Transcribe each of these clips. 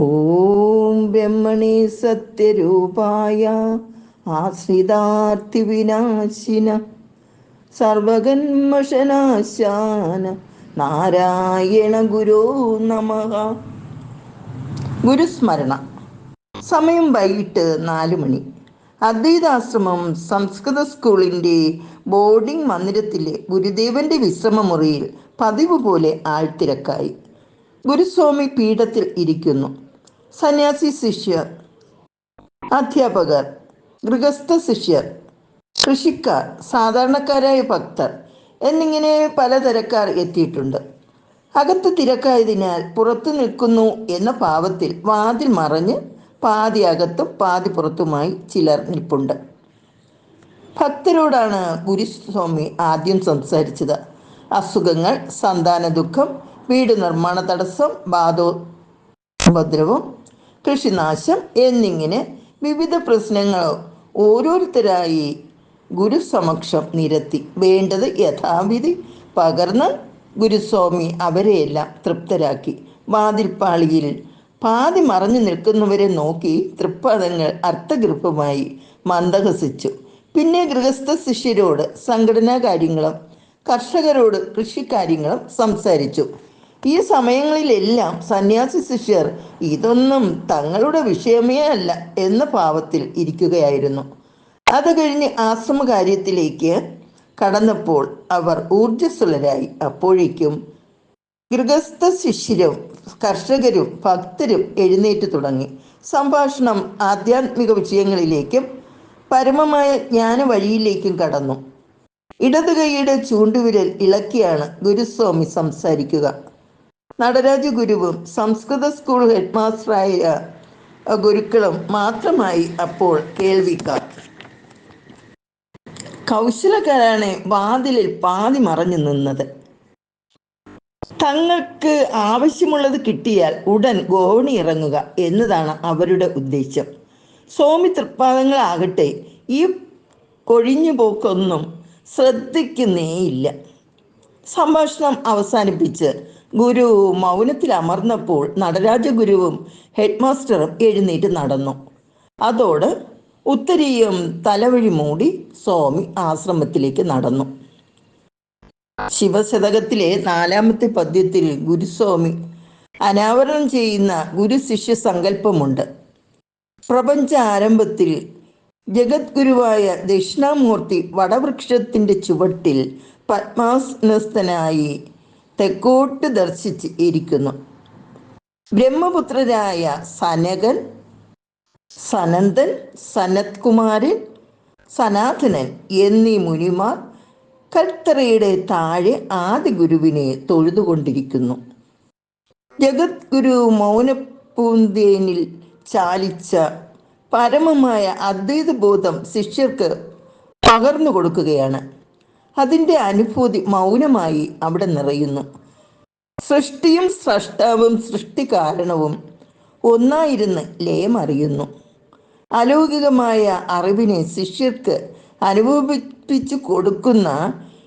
ഓം ബ്രഹ്മണി സത്യരൂപായ ആശ്രിതാർത്ഥി വിനാശിന സർവകന്മഷനാശാന നാരായണ ഗുരോ നമ. ഗുരുസ്മരണ. സമയം വൈകിട്ട് നാല് മണി. അദ്വൈതാശ്രമം സംസ്കൃത സ്കൂളിന്റെ ബോർഡിംഗ് മന്ദിരത്തിലെ ഗുരുദേവന്റെ വിശ്രമമുറിയിൽ പതിവ് പോലെ ആൾത്തിരക്കായി. ഗുരുസ്വാമി പീഠത്തിൽ ഇരിക്കുന്നു. സന്യാസി ശിഷ്യർ അധ്യാപകർ ഗൃഹസ്ഥ ശിഷ്യർ കൃഷിക്കാർ സാധാരണക്കാരായ ഭക്തർ എന്നിങ്ങനെ പലതരക്കാർ എത്തിയിട്ടുണ്ട്. അകത്ത് തിരക്കായതിനാൽ പുറത്തു നിൽക്കുന്നു എന്ന ഭാവത്തിൽ വാതിൽ മറഞ്ഞ് പാതി അകത്തും പാതി പുറത്തുമായി ചിലർ നിൽപ്പുണ്ട്. ഭക്തരോടാണ് ഗുരുസ്വാമി ആദ്യം സംസാരിച്ചത്. അസുഖങ്ങൾ സന്താന ദുഃഖം വീട് നിർമ്മാണ തടസ്സം ബാധോപദ്രവം കൃഷിനാശം എന്നിങ്ങനെ വിവിധ പ്രശ്നങ്ങൾ ഓരോരുത്തരായി ഗുരുസമക്ഷം നിരത്തി. വേണ്ടത് യഥാവിധി പകർന്ന് ഗുരുസ്വാമി അവരെയെല്ലാം തൃപ്തരാക്കി. വാതിൽപ്പാളിയിൽ പാതി മറഞ്ഞു നിൽക്കുന്നവരെ നോക്കി തൃപ്പാദങ്ങൾ അർത്ഥഗൃഹമായി മന്ദഹസിച്ചു. പിന്നെ ഗൃഹസ്ഥ ശിഷ്യരോട് സംഘടനാ കാര്യങ്ങളും കർഷകരോട് കൃഷിക്കാര്യങ്ങളും സംസാരിച്ചു. ഈ സമയങ്ങളിലെല്ലാം സന്യാസി ശിഷ്യർ ഇതൊന്നും തങ്ങളുടെ വിഷയമേ അല്ല എന്ന ഭാവത്തിൽ ഇരിക്കുകയായിരുന്നു. അത് കഴിഞ്ഞ് ആശ്രമകാര്യത്തിലേക്ക് കടന്നപ്പോൾ അവർ ഊർജസ്വലരായി അപ്പോഴേക്കും ഗൃഹസ്ഥ ശിഷ്യരും കർഷകരും ഭക്തരും എഴുന്നേറ്റ് തുടങ്ങി. സംഭാഷണം ആധ്യാത്മിക വിഷയങ്ങളിലേക്കും പരമമായ ജ്ഞാന വഴിയിലേക്കും കടന്നു. ഇടതുകൈയുടെ ചൂണ്ടുവിരൽ ഇളക്കിയാണ് ഗുരുസ്വാമി സംസാരിക്കുക. നടരാജ ഗുരുവും സംസ്കൃത സ്കൂൾ ഹെഡ് മാസ്റ്ററായ ഗുരുക്കളും മാത്രമായി അപ്പോൾ കേൾവിക്കാർ കൗശലക്കാരാണ് വാതിലിൽ പാതി മറഞ്ഞു നിന്നത്. തങ്ങൾക്ക് ആവശ്യമുള്ളത് കിട്ടിയാൽ ഉടൻ ഗോവണി ഇറങ്ങുക എന്നതാണ് അവരുടെ ഉദ്ദേശം. സ്വാമി തൃപ്പാദങ്ങളാകട്ടെ ഈ കൊഴിഞ്ഞു പോക്കൊന്നും ശ്രദ്ധിക്കുന്നേയില്ല. സംഭാഷണം അവസാനിപ്പിച്ച് ഗുരു മൗനത്തിൽ അമർന്നപ്പോൾ നടരാജഗുരുവും ഹെഡ് മാസ്റ്ററും എഴുന്നേറ്റ് നടന്നു. അതോട് ഉത്തരീയം തലവഴി മൂടി സ്വാമി ആശ്രമത്തിലേക്ക് നടന്നു. ശിവശതകത്തിലെ നാലാമത്തെ പദ്യത്തിൽ ഗുരുസ്വാമി അനാവരണം ചെയ്യുന്ന ഗുരുശിഷ്യ സങ്കല്പമുണ്ട്. പ്രപഞ്ച ആരംഭത്തിൽ ജഗദ്ഗുരുവായ ദക്ഷിണാമൂർത്തി വടവൃക്ഷത്തിന്റെ ചുവട്ടിൽ പത്മാസനസ്ഥനായി തെക്കോട്ട് ദർശിച്ച് ഇരിക്കുന്നു ബ്രഹ്മപുത്രരായ സനകൻ സനന്ദൻ സനത്കുമാരൻ സനാതനൻ എന്നീ മുനിമാർ കൽത്തറയുടെ താഴെ ആദി ഗുരുവിനെ തൊഴുതുകൊണ്ടിരിക്കുന്നു. ജഗദ്ഗുരു മൗനപൂന്തേനിൽ ചാലിച്ച പരമമായ അദ്വൈത ബോധം ശിഷ്യർക്ക് പകർന്നു കൊടുക്കുകയാണ് അതിന്റെ അനുഭൂതി മൗനമായി അവിടെ നിറയുന്നു. സൃഷ്ടിയും സൃഷ്ടാവും സൃഷ്ടി കാരണവും ഒന്നായിരുന്ന് ലയമറിയുന്നു അലൗകികമായ അറിവിനെ ശിഷ്യർക്ക് അനുഭവിപ്പിച്ചു കൊടുക്കുന്ന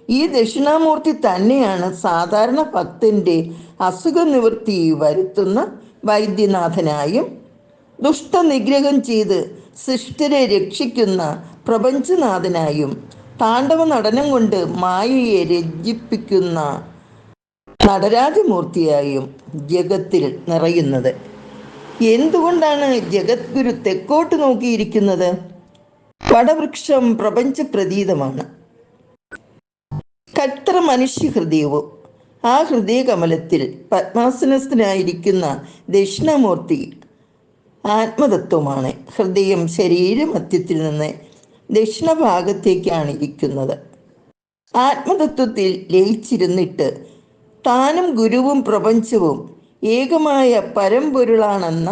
ഈ ദക്ഷിണാമൂർത്തി തന്നെയാണ് സാധാരണ ഭക്തന്റെ അസുഖ നിവൃത്തി വരുത്തുന്ന വൈദ്യനാഥനായും ദുഷ്ടനിഗ്രഹം ചെയ്ത് സിഷ്ടരെ രക്ഷിക്കുന്ന പ്രപഞ്ചനാഥനായും താണ്ഡവ നടനം കൊണ്ട് മായയെ രജിപ്പിക്കുന്ന നടരാജമൂർത്തിയായും ജഗത്തിൽ നിറയുന്നത്. എന്തുകൊണ്ടാണ് ജഗദ്ഗുരു തെക്കോട്ട് നോക്കിയിരിക്കുന്നത്? വടവൃക്ഷം പ്രപഞ്ച പ്രതീതമാണ് കത്ര മനുഷ്യ ഹൃദയവും ആ ഹൃദയകമലത്തിൽ പത്മാസനസ്ഥനായിരിക്കുന്ന ദക്ഷിണമൂർത്തി ആത്മതത്വമാണ്. ഹൃദയം ശരീരമധ്യത്തിൽ നിന്ന് ദക്ഷിണഭാഗത്തേക്കാണ് ഇരിക്കുന്നത് ആത്മതത്വത്തിൽ ലയിച്ചിരുന്നിട്ട് താനും ഗുരുവും പ്രപഞ്ചവും ഏകമായ പരമ്പൊരുളാണെന്ന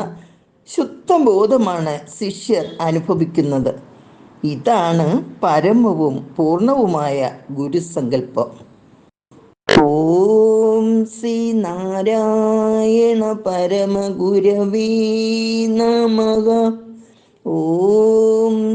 ശുദ്ധബോധമാണ് ശിഷ്യർ അനുഭവിക്കുന്നത്. ഇതാണ് പരമവും പൂർണവുമായ ഗുരുസങ്കല്പം. ഓം ശ്രീ നാരായണ പരമഗുരവീ നമ. ഓം